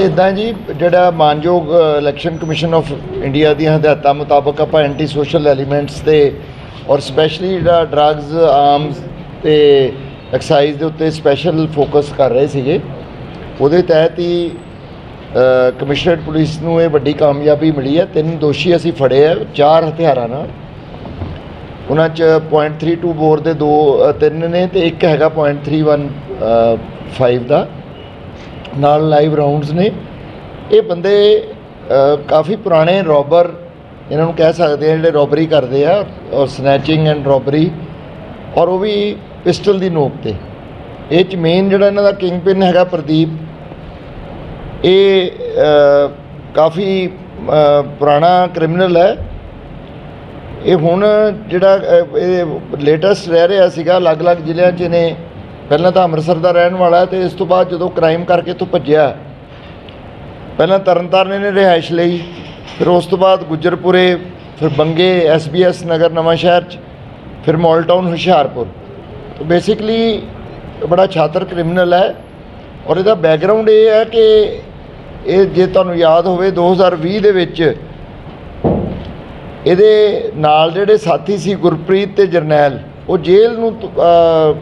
ਇਹ ਇਦਾਂ ਜੀ, ਜਿਹੜਾ ਮਾਨਯੋਗ ਇਲੈਕਸ਼ਨ ਕਮਿਸ਼ਨ ਆਫ ਇੰਡੀਆ ਦੀਆਂ ਹਦਾਇਤਾਂ ਮੁਤਾਬਕ ਆਪਾਂ ਐਂਟੀ ਸੋਸ਼ਲ ਐਲੀਮੈਂਟਸ ਤੇ ਔਰ ਸਪੈਸ਼ਲੀ ਜਿਹੜਾ ਡਰੱਗਸ ਆਰਮਸ ਤੇ ਐਕਸਾਈਜ਼ ਦੇ ਉੱਤੇ ਸਪੈਸ਼ਲ ਫੋਕਸ ਕਰ ਰਹੇ ਸੀਗੇ, ਉਹਦੇ ਤਹਿਤ ਹੀ ਕਮਿਸ਼ਨਰੇਟ ਪੁਲਿਸ ਨੂੰ ਇਹ ਵੱਡੀ ਕਾਮਯਾਬੀ ਮਿਲੀ ਹੈ। ਤਿੰਨ ਦੋਸ਼ੀ ਅਸੀਂ ਫੜੇ ਆ, ਚਾਰ ਹਥਿਆਰਾਂ ਨਾਲ। ਉਹਨਾਂ ਚ .32 ਬੋਰ ਦੇ ਦੋ ਤਿੰਨ ਨੇ ਤੇ ਇੱਕ ਹੈਗਾ .31 5 ਦਾ। ਨਾਲ ਲਾਈਵ ਰਾਉਂਡਸ ਨੇ। ਇਹ ਬੰਦੇ ਕਾਫੀ ਪੁਰਾਣੇ ਰੋਬਰ ਇਹਨਾਂ ਨੂੰ ਕਹਿ ਸਕਦੇ ਆ, ਜਿਹੜੇ ਰੋਬਰੀ ਕਰਦੇ ਆ, ਔਰ ਸਨੈਚਿੰਗ ਐਂਡ ਰੋਬਰੀ ਔਰ ਉਹ ਵੀ ਪਿਸਟਲ ਦੀ ਨੋਕ ਤੇ। ਇਹ ਚ ਮੇਨ ਜਿਹੜਾ ਇਹਨਾਂ ਦਾ ਕਿੰਗ ਪਿਨ ਹੈਗਾ ਪ੍ਰਦੀਪ, ਇਹ ਕਾਫੀ ਪੁਰਾਣਾ ਕ੍ਰਿਮੀਨਲ ਹੈ। ਇਹ ਹੁਣ ਜਿਹੜਾ ਇਹ ਲੇਟੈਸਟ ਰਹਿ ਰਿਹਾ ਸੀਗਾ, ਅਲੱਗ-ਅਲੱਗ ਜ਼ਿਲ੍ਹਿਆਂ 'ਚ ਨੇ ਪਹਿਲਾਂ ਤਾਂ ਅੰਮ੍ਰਿਤਸਰ ਦਾ ਰਹਿਣ ਵਾਲਾ ਹੈ ਤੇ ਇਸ ਤੋਂ ਬਾਅਦ ਜਦੋਂ ਕ੍ਰਾਈਮ ਕਰਕੇ ਤੋਂ ਭੱਜਿਆ, ਪਹਿਲਾਂ ਤਰਨਤਾਰਨ ਨੇ ਰਿਹਾਇਸ਼ ਲਈ, ਫਿਰ ਉਸ ਤੋਂ ਬਾਅਦ ਗੁੱਜਰਪੁਰੇ, ਫਿਰ ਬੰਗੇ ਐਸਬੀਐਸ ਨਗਰ ਨਵਾਂ ਸ਼ਹਿਰ 'ਚ, ਫਿਰ ਮਾਲ ਟਾਊਨ ਹੁਸ਼ਿਆਰਪੁਰ। ਤਾਂ ਬੇਸਿਕਲੀ ਬੜਾ ਛਾਤਰ ਕ੍ਰਿਮੀਨਲ ਹੈ ਔਰ ਇਹਦਾ ਬੈਕਗ੍ਰਾਉਂਡ ਇਹ ਹੈ ਕਿ ਇਹ ਜੇ ਤੁਹਾਨੂੰ ਯਾਦ ਹੋਵੇ 2020 ਦੇ ਵਿੱਚ ਇਹਦੇ ਨਾਲ ਜਿਹੜੇ ਸਾਥੀ ਸੀ ਗੁਰਪ੍ਰੀਤ ਤੇ ਜਰਨੈਲ ਉਹ ਜੇਲ੍ਹ ਨੂੰ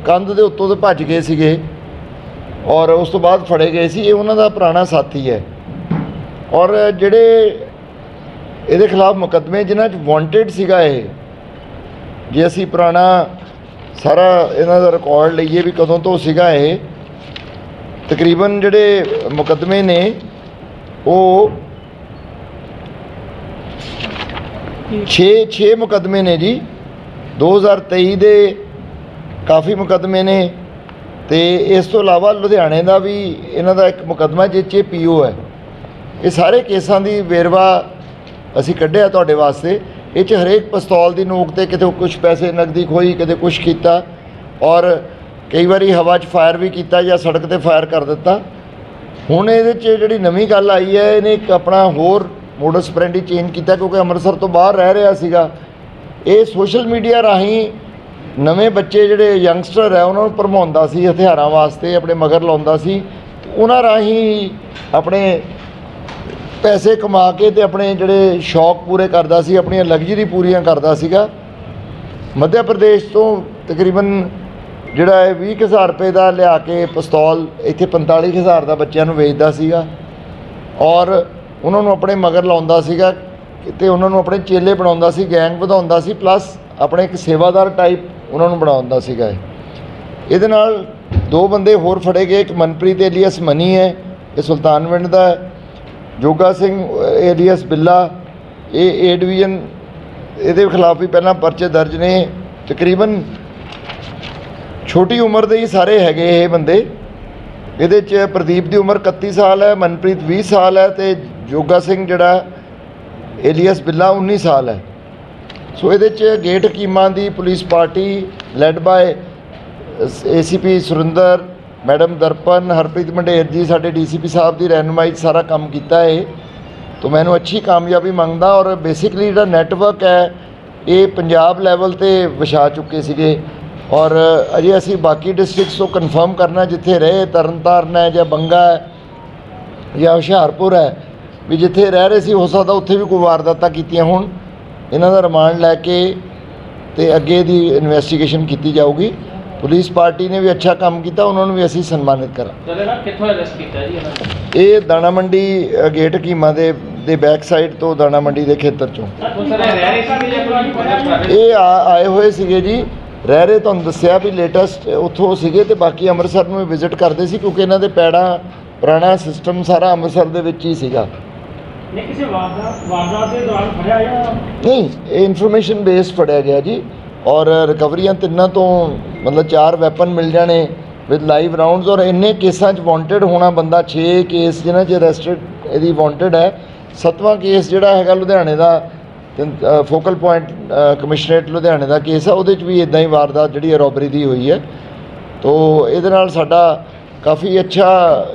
ਕੰਧ ਦੇ ਉੱਤੋਂ ਤੇ ਭੱਜ ਗਏ ਸੀਗੇ ਔਰ ਉਸ ਤੋਂ ਬਾਅਦ ਫੜੇ ਗਏ ਸੀ। ਇਹ ਉਹਨਾਂ ਦਾ ਪੁਰਾਣਾ ਸਾਥੀ ਹੈ। ਔਰ ਜਿਹੜੇ ਇਹਦੇ ਖਿਲਾਫ ਮੁਕੱਦਮੇ ਜਿਨ੍ਹਾਂ 'ਚ ਵਾਂਟਡ ਸੀਗਾ ਇਹ, ਜੇ ਅਸੀਂ ਪੁਰਾਣਾ ਸਾਰਾ ਇਹਨਾਂ ਦਾ ਰਿਕਾਰਡ ਲਈਏ ਵੀ ਕਦੋਂ ਤੋਂ ਸੀਗਾ ਇਹ, ਤਕਰੀਬਨ ਜਿਹੜੇ ਮੁਕੱਦਮੇ ਨੇ, ਉਹ 6 6 ਮੁਕੱਦਮੇ ਨੇ ਜੀ। 2023 ਦੇ ਕਾਫੀ ਮੁਕੱਦਮੇ ਨੇ ਤੇ ਇਸ ਤੋਂ ਇਲਾਵਾ ਲੁਧਿਆਣੇ ਦਾ ਵੀ ਇਹਨਾਂ ਦਾ ਇੱਕ ਮੁਕੱਦਮਾ ਜਿਸ 'ਚ ਪੀਓ ਹੈ। ਇਹ ਸਾਰੇ ਕੇਸਾਂ ਦੀ ਵੇਰਵਾ ਅਸੀਂ ਕੱਢਿਆ ਤੁਹਾਡੇ ਵਾਸਤੇ। ਇਹ 'ਚ ਹਰੇਕ ਪਿਸਤੌਲ ਦੀ ਨੋਕ ਤੇ ਕਿਤੇ ਕੁਝ ਪੈਸੇ ਨਕਦੀ ਖੋਈ, ਕਿਤੇ ਕੁਝ ਕੀਤਾ ਔਰ ਕਈ ਵਾਰੀ ਹਵਾ 'ਚ ਫਾਇਰ ਵੀ ਕੀਤਾ ਜਾਂ ਸੜਕ ਤੇ ਫਾਇਰ ਕਰ ਦਿੱਤਾ। ਹੁਣ ਇਹਦੇ 'ਚ ਜਿਹੜੀ ਨਵੀਂ ਗੱਲ ਆਈ ਹੈ, ਇਹਨੇ ਇੱਕ ਆਪਣਾ ਹੋਰ ਮੋਡਸ ਪ੍ਰੈਂਡੀ ਚੇਂਜ ਕੀਤਾ ਕਿਉਂਕਿ ਅੰਮ੍ਰਿਤਸਰ ਤੋਂ ਬਾਹਰ ਰਹਿ ਰਿਹਾ ਸੀਗਾ। ਇਹ ਸੋਸ਼ਲ ਮੀਡੀਆ ਰਾਹੀਂ ਨਵੇਂ ਬੱਚੇ ਜਿਹੜੇ ਯੰਗਸਟਰ ਹੈ, ਉਹਨਾਂ ਨੂੰ ਭਰਮਾਉਂਦਾ ਸੀ, ਹਥਿਆਰਾਂ ਵਾਸਤੇ, ਆਪਣੇ ਮਗਰ ਲਾਉਂਦਾ ਸੀ। ਉਹਨਾਂ ਰਾਹੀਂ ਆਪਣੇ ਪੈਸੇ ਕਮਾ ਕੇ ਤੇ ਆਪਣੇ ਜਿਹੜੇ ਸ਼ੌਕ ਪੂਰੇ ਕਰਦਾ ਸੀ, ਆਪਣੀਆਂ ਲਗਜ਼ਰੀ ਪੂਰੀਆਂ ਕਰਦਾ ਸੀਗਾ। ਮੱਧ ਪ੍ਰਦੇਸ਼ ਤੋਂ ਤਕਰੀਬਨ ਜਿਹੜਾ ਇਹ 20000 ਰੁਪਏ ਦਾ ਲਿਆ ਕੇ ਪਿਸਤੌਲ, ਇੱਥੇ 45000 ਦਾ ਬੱਚਿਆਂ ਨੂੰ ਵੇਚਦਾ ਸੀਗਾ। ਔਰ ਉਹਨਾਂ ਨੂੰ ਆਪਣੇ ਮਗਰ ਲਾਉਂਦਾ ਸੀਗਾ। ਤੇ ਉਹਨਾਂ ਨੂੰ ਆਪਣੇ ਚੇਲੇ ਬਣਾਉਂਦਾ ਸੀ ਗੈਂਗ ਵਧਾਉਂਦਾ ਸੀ ਪਲੱਸ ਆਪਣੇ ਇੱਕ ਸੇਵਾਦਾਰ ਟਾਈਪ ਉਹਨਾਂ ਨੂੰ ਬਣਾਉਂਦਾ ਸੀਗਾ ਇਹਦੇ ਨਾਲ ਦੋ ਬੰਦੇ ਹੋਰ ਫੜੇ ਗਏ, ਇੱਕ ਮਨਪ੍ਰੀਤ ਏਲੀਅਸ ਮਨੀ ਹੈ, ਇਹ ਸੁਲਤਾਨਵਿੰਡ ਦਾ ਹੈ। ਜੋਗਾ ਸਿੰਘ ਏਲੀਅਸ ਬਿੱਲਾ, ਇਹ ਏ ਡਿਵੀਜ਼ਨ ਇਹਦੇ ਖਿਲਾਫ ਵੀ ਪਹਿਲਾਂ ਪਰਚੇ ਦਰਜ ਨੇ। ਤਕਰੀਬਨ ਛੋਟੀ ਉਮਰ ਦੇ ਹੀ ਸਾਰੇ ਹੈਗੇ ਇਹ ਬੰਦੇ। ਇਹਦੇ 'ਚ ਪ੍ਰਦੀਪ ਦੀ ਉਮਰ 31 ਸਾਲ ਹੈ, ਮਨਪ੍ਰੀਤ 20 ਸਾਲ ਹੈ ਤੇ ਜੋਗਾ ਸਿੰਘ ਜਿਹੜਾ ਏਲੀਅਸ ਬਿੱਲਾ 19 ਸਾਲ ਹੈ। ਸੋ ਇਹਦੇ 'ਚ gate Hakiman the police party led by ACP Surinder, madam Darpan, Harpreet Mander ji ਸਾਡੇ ਡੀਸੀਪੀ ਸਾਹਿਬ ਦੀ ਰਹਿਨੁਮਾਈ ਸਾਰਾ ਕੰਮ ਕੀਤਾ ਹੈ ਤੋ ਮੈਨੂੰ ਅੱਛੀ ਕਾਮਯਾਬੀ ਮੰਗਦਾ ਔਰ ਬੇਸਿਕਲੀ ਜਿਹੜਾ ਨੈਟਵਰਕ ਹੈ, ਇਹ ਪੰਜਾਬ ਲੈਵਲ ਤੇ ਵਿਛਾ ਚੁੱਕੇ ਸੀਗੇ। ਔਰ ਅਜੇ ਅਸੀਂ ਬਾਕੀ ਡਿਸਟ੍ਰਿਕਟਸ ਤੋਂ ਕਨਫਰਮ ਕਰਨਾ ਜਿੱਥੇ ਰਹੇ, ਤਰਨਤਾਰਨ ਹੈ ਜਾਂ ਬੰਗਾ ਹੈ ਜਾਂ ਹੁਸ਼ਿਆਰਪੁਰ ਹੈ ਵੀ ਜਿੱਥੇ ਰਹਿ ਰਹੇ ਸੀ ਹੋ ਸਕਦਾ ਉੱਥੇ ਵੀ ਕੋਈ ਵਾਰਦਾਤਾਂ ਕੀਤੀਆਂ ਹੋਣ। ਇਹਨਾਂ ਦਾ ਰਿਮਾਂਡ ਲੈ ਕੇ ਤੇ ਅੱਗੇ ਦੀ ਇਨਵੈਸਟੀਗੇਸ਼ਨ ਕੀਤੀ ਜਾਊਗੀ। ਪੁਲਿਸ ਪਾਰਟੀ ਨੇ ਵੀ ਅੱਛਾ ਕੰਮ ਕੀਤਾ ਉਹਨਾਂ ਨੂੰ ਵੀ ਅਸੀਂ ਸਨਮਾਨਿਤ ਕਰਾਂ ਇਹ ਦਾਣਾ ਮੰਡੀ ਗੇਟ ਹਕੀਮਾਂ ਦੇ ਦੇ ਬੈਕ ਸਾਈਡ ਤੋਂ ਦਾਣਾ ਮੰਡੀ ਦੇ ਖੇਤਰ ਚੋਂ। ਇਹ ਆਏ ਹੋਏ ਸੀਗੇ ਜੀ। ਰਹਿ ਰਹੇ ਤੁਹਾਨੂੰ ਦੱਸਿਆ ਵੀ ਲੇਟੈਸਟ ਉੱਥੋਂ ਸੀਗੇ ਤੇ ਬਾਕੀ ਅੰਮ੍ਰਿਤਸਰ ਨੂੰ ਵਿਜ਼ਿਟ ਕਰਦੇ ਸੀ ਕਿਉਂਕਿ ਇਹਨਾਂ ਦੇ ਪੈੜਾ ਪੁਰਾਣਾ ਸਿਸਟਮ ਸਾਰਾ ਅੰਮ੍ਰਿਤਸਰ ਦੇ ਵਿੱਚ ਹੀ ਸੀਗਾ। ਨਹੀਂ ਕਿਸੇ ਵਾਰਦਾਤ ਵਾਰਦਾਤ ਦੇ ਦੌਰਾਨ ਫੜਿਆ ਜਾਂ ਨਹੀਂ, ਇਹ ਇਨਫੋਰਮੇਸ਼ਨ ਬੇਸਡ ਫੜਿਆ ਗਿਆ ਜੀ। ਔਰ ਰਿਕਵਰੀਆਂ ਤਿੰਨਾਂ ਤੋਂ ਮਤਲਬ ਚਾਰ ਵੈਪਨ ਮਿਲ ਜਾਣੇ ਵਿਦ ਲਾਈਵ ਰਾਉਂਡਸ ਔਰ ਇੰਨੇ ਕੇਸਾਂ 'ਚ ਵਾਂਟਡ ਹੋਣਾ ਬੰਦਾ 6 ਕੇਸ ਜਿਹਨਾਂ 'ਚ ਅਰੈਸਟਡ ਇਹਦੀ ਵਾਂਟਡ ਹੈ। ਸੱਤਵਾਂ ਕੇਸ ਜਿਹੜਾ ਹੈਗਾ ਲੁਧਿਆਣੇ ਦਾ ਫੋਕਲ ਪੁਆਇੰਟ ਕਮਿਸ਼ਨਰੇਟ ਲੁਧਿਆਣੇ ਦਾ ਕੇਸ ਹੈ ਉਹਦੇ 'ਚ ਵੀ ਇਦਾਂ ਹੀ ਵਾਰਦਾਤ ਜਿਹੜੀ ਹੈ ਰੋਬਰੀ ਦੀ ਹੋਈ ਹੈ। ਤੋ, ਇਹਦੇ ਨਾਲ ਸਾਡਾ ਕਾਫੀ ਅੱਛਾ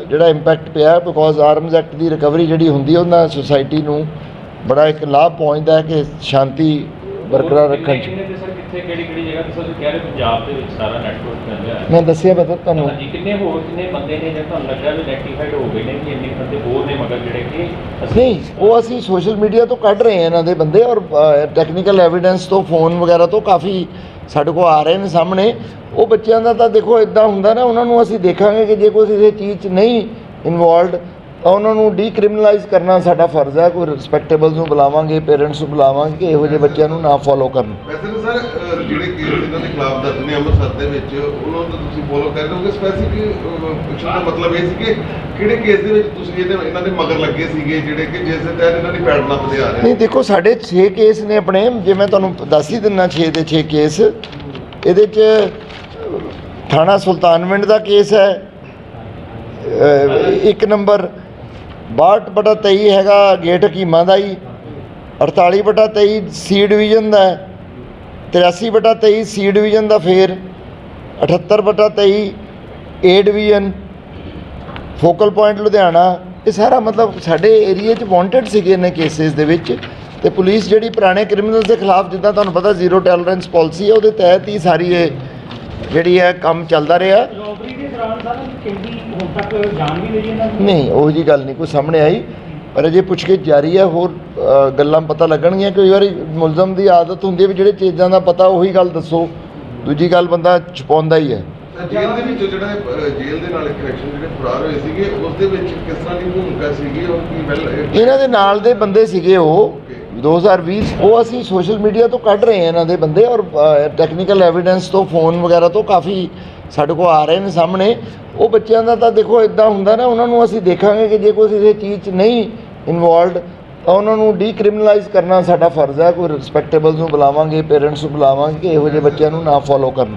ਜਿਹੜਾ ਇੰਪੈਕਟ ਪਿਆ ਬਿਕੋਜ਼ ਆਰਮਸ ਐਕਟ ਦੀ ਰਿਕਵਰੀ ਜਿਹੜੀ ਹੁੰਦੀ ਹੈ ਉਹਨਾਂ ਸੁਸਾਇਟੀ ਨੂੰ ਬੜਾ ਇੱਕ ਲਾਭ ਪਹੁੰਚਦਾ ਹੈ ਕਿ ਸ਼ਾਂਤੀ ਬਰਕਰਾਰ ਰੱਖਣ 'ਚ। ਕਿੰਨੇ ਤੇ ਸਰ ਕਿੱਥੇ ਕਿਹੜੀ ਕਿਹੜੀ ਜਗ੍ਹਾ ਤੇ ਤੁਸੀਂ ਕਹਿ ਰਹੇ ਪੰਜਾਬ ਦੇ ਵਿੱਚ ਸਾਰਾ ਨੈਟਵਰਕ ਚੱਲ ਰਿਹਾ ਹੈ। ਮੈਂ ਦੱਸਿਆ ਬਤਾ ਤੁਹਾਨੂੰ। ਹਾਂਜੀ ਕਿੰਨੇ ਹੋਰ ਕਿੰਨੇ ਬੰਦੇ ਨੇ ਜਿਹੜੇ ਤੁਹਾਨੂੰ ਲੱਗਾ ਵੀ ਨੈਟੀਫਾਈਡ ਹੋ ਗਏ ਨੇ ਕਿ ਇੰਨੇ ਬੰਦੇ ਹੋਰ ਨੇ ਮਗਰ ਜਿਹੜੇ ਕਿ ਨਹੀਂ ਉਹ ਅਸੀਂ ਸੋਸ਼ਲ ਮੀਡੀਆ ਤੋਂ ਕੱਢ ਰਹੇ ਹਾਂ ਇਹਨਾਂ ਦੇ ਬੰਦੇ ਔਰ ਟੈਕਨੀਕਲ ਐਵੀਡੈਂਸ ਤੋਂ ਫੋਨ ਵਗੈਰਾ ਤੋਂ ਕਾਫੀ ਸਾਡੇ ਕੋਲ ਆ ਰਹੇ ਨੇ ਸਾਹਮਣੇ, ਉਹ ਬੱਚਿਆਂ ਦਾ ਤਾਂ ਦੇਖੋ ਇਦਾਂ ਹੁੰਦਾ ਨਾ, ਉਹਨਾਂ ਨੂੰ ਅਸੀਂ ਦੇਖਾਂਗੇ ਕਿ ਜੇ ਕੋਈ ਕਿਸੇ ਚੀਜ਼ 'ਚ ਨਹੀਂ ਇਨਵੋਲਡ ਤਾਂ ਉਹਨਾਂ ਨੂੰ ਡੀਕ੍ਰਿਮੀਨਲਾਈਜ਼ ਕਰਨਾ ਸਾਡਾ ਫਰਜ਼ ਹੈ ਕੋਈ ਰਿਸਪੈਕਟੇਬਲਸ ਨੂੰ ਬੁਲਾਵਾਂਗੇ ਪੇਰੈਂਟਸ ਨੂੰ ਬੁਲਾਵਾਂਗੇ ਕਿ ਇਹੋ ਜਿਹੇ ਬੱਚਿਆਂ ਨੂੰ ਨਾ ਫੋਲੋ ਕਰਨ। ਵੈਸੇ ਤਾਂ ਸਰ ਅਹ, ਜਿਹੜੇ ਕੇਸ ਇਹਨਾਂ ਦੇ ਖਿਲਾਫ ਦਰਜ ਨੇ ਅੰਮ੍ਰਿਤਸਰ ਦੇ ਵਿੱਚ ਉਹਨਾਂ ਨੂੰ ਤਾਂ ਤੁਸੀਂ ਫੋਲੋ ਕਰ ਰਹੇ ਹੋਗੇ। ਸਪੈਸੀਫਿਕ ਪੁੱਛਣ ਦਾ ਮਤਲਬ ਇਹ ਸੀ ਕਿ ਕਿਹੜੇ ਕੇਸ ਦੇ ਵਿੱਚ ਤੁਸੀਂ ਇਹਦੇ ਇਹਨਾਂ ਦੇ ਮਗਰ ਲੱਗੇ ਸੀਗੇ ਜਿਹੜੇ ਕਿ ਜਿਸ ਦੇ ਤਹਿਤ ਇਹਨਾਂ ਦੀ ਪੈੜ ਨੱਪਦੇ ਆ ਰਹੇ ਨਹੀਂ ਦੇਖੋ ਸਾਡੇ 6 ਕੇਸ ਨੇ ਆਪਣੇ ਜੇ ਮੈਂ ਤੁਹਾਨੂੰ ਦੱਸ ਹੀ ਦਿੰਨਾ 6 ਦੇ 6 ਕੇਸ। ਇਹਦੇ ਚ ਥਾਣਾ ਸੁਲਤਾਨਵਿੰਡ ਦਾ ਕੇਸ ਹੈ ਇੱਕ ਨੰਬਰ 62 ਬਟਾ 23 ਹੈਗਾ, ਗੇਟ ਹਕੀਮਾਂ ਦਾ ਹੀ 48 ਬਟਾ 23 ਸੀ ਡਿਵੀਜ਼ਨ ਦਾ ਹੈ। 83 ਬਟਾ 23 ਸੀ ਡਿਵੀਜ਼ਨ ਦਾ ਫੇਰ। 78 ਬਟਾ 23 A division. Focal point Ludhiana. ਇਹ ਸਾਰਾ ਮਤਲਬ ਸਾਡੇ ਏਰੀਆ 'ਚ ਵਾਂਟਡ ਸੀਗੇ ਇਹਨਾਂ ਕੇਸਿਸ ਦੇ ਵਿੱਚ। ਤੇ ਪੁਲਿਸ ਜਿਹੜੀ ਪੁਰਾਣੇ ਕ੍ਰਿਮੀਨਲਸ ਦੇ ਖਿਲਾਫ, ਜਿੱਦਾਂ ਤੁਹਾਨੂੰ ਪਤਾ ਜ਼ੀਰੋ ਟੋਲਰੈਂਸ ਪਾਲਿਸੀ ਹੈ, ਉਹਦੇ ਤਹਿਤ ਹੀ ਸਾਰੀ ਇਹ ਜਿਹੜੀ ਹੈ ਕੰਮ ਚੱਲਦਾ ਰਿਹਾ। ਰੋਬਰੀ ਦੇ ਦੌਰਾਨ ਸਰ ਕਿੰਨੀ ਹੁਣ ਤੱਕ ਜਾਨ ਵੀ ਮਿਲੀ ਇਹਨਾਂ ਨੂੰ? ਨਹੀਂ ਉਹ ਜੀ ਗੱਲ ਨਹੀਂ ਕੋਈ ਸਾਹਮਣੇ ਆਈ। ਪਰ ਅਜੇ ਪੁੱਛਗਿੱਛ ਜਾਰੀ ਹੈ ਹੋਰ ਅ, ਗੱਲਾਂ ਪਤਾ ਲੱਗਣਗੀਆਂ। ਕਈ ਵਾਰੀ ਮੁਲਜ਼ਮ ਦੀ ਆਦਤ ਹੁੰਦੀ ਹੈ ਵੀ ਜਿਹੜੇ ਚੀਜ਼ਾਂ ਦਾ ਪਤਾ ਉਹੀ ਗੱਲ ਦੱਸੋ। ਦੂਜੀ ਗੱਲ ਬੰਦਾ ਛੁਪਾਉਂਦਾ ਹੀ ਹੈ। ਤਾਂ ਜੇਲ੍ਹ ਦੇ ਵਿੱਚ ਜਿਹੜਾ ਅਹ, ਜੇਲ੍ਹ ਦੇ ਨਾਲ ਕਨੈਕਸ਼ਨ ਜਿਹੜੇ ਫਰਾਰ ਹੋਏ ਸੀਗੇ ਉਸ ਦੇ ਵਿੱਚ ਕਿਸ ਤਰ੍ਹਾਂ ਦੀ ਭੂਮਿਕਾ ਸੀਗੀ ਔਰ ਕੀ ਵੈਲ ਇਹਨਾਂ ਦੇ ਨਾਲ ਦੇ ਬੰਦੇ ਸੀਗੇ ਉਹ। 2020 ਉਹ ਅਸੀਂ ਸੋਸ਼ਲ ਮੀਡੀਆ ਤੋਂ ਕੱਢ ਰਹੇ ਹਾਂ ਇਹਨਾਂ ਦੇ ਬੰਦੇ ਔਰ ਟੈਕਨੀਕਲ ਐਵੀਡੈਂਸ ਤੋਂ ਫੋਨ ਵਗੈਰਾ ਤੋਂ ਕਾਫੀ ਸਾਡੇ ਕੋਲ ਆ ਰਹੇ ਨੇ ਸਾਹਮਣੇ, ਉਹ ਬੱਚਿਆਂ ਦਾ ਤਾਂ ਦੇਖੋ ਇਦਾਂ ਹੁੰਦਾ ਨਾ, ਉਹਨਾਂ ਨੂੰ ਅਸੀਂ ਦੇਖਾਂਗੇ ਕਿ ਜੇ ਕੋਈ ਕਿਸੇ ਚੀਜ਼ 'ਚ ਨਹੀਂ ਇਨਵੋਲਡ ਤਾਂ ਉਹਨਾਂ ਨੂੰ ਡੀਕ੍ਰਿਮੀਨਲਾਈਜ਼ ਕਰਨਾ ਸਾਡਾ ਫਰਜ਼ ਹੈ, ਕੋਈ ਰਿਸਪੈਕਟੇਬਲਸ ਨੂੰ ਬੁਲਾਵਾਂਗੇ ਪੇਰੈਂਟਸ ਨੂੰ ਬੁਲਾਵਾਂਗੇ ਕਿ ਇਹੋ ਜਿਹੇ ਬੱਚਿਆਂ ਨੂੰ ਨਾ ਫੋਲੋ ਕਰਨ।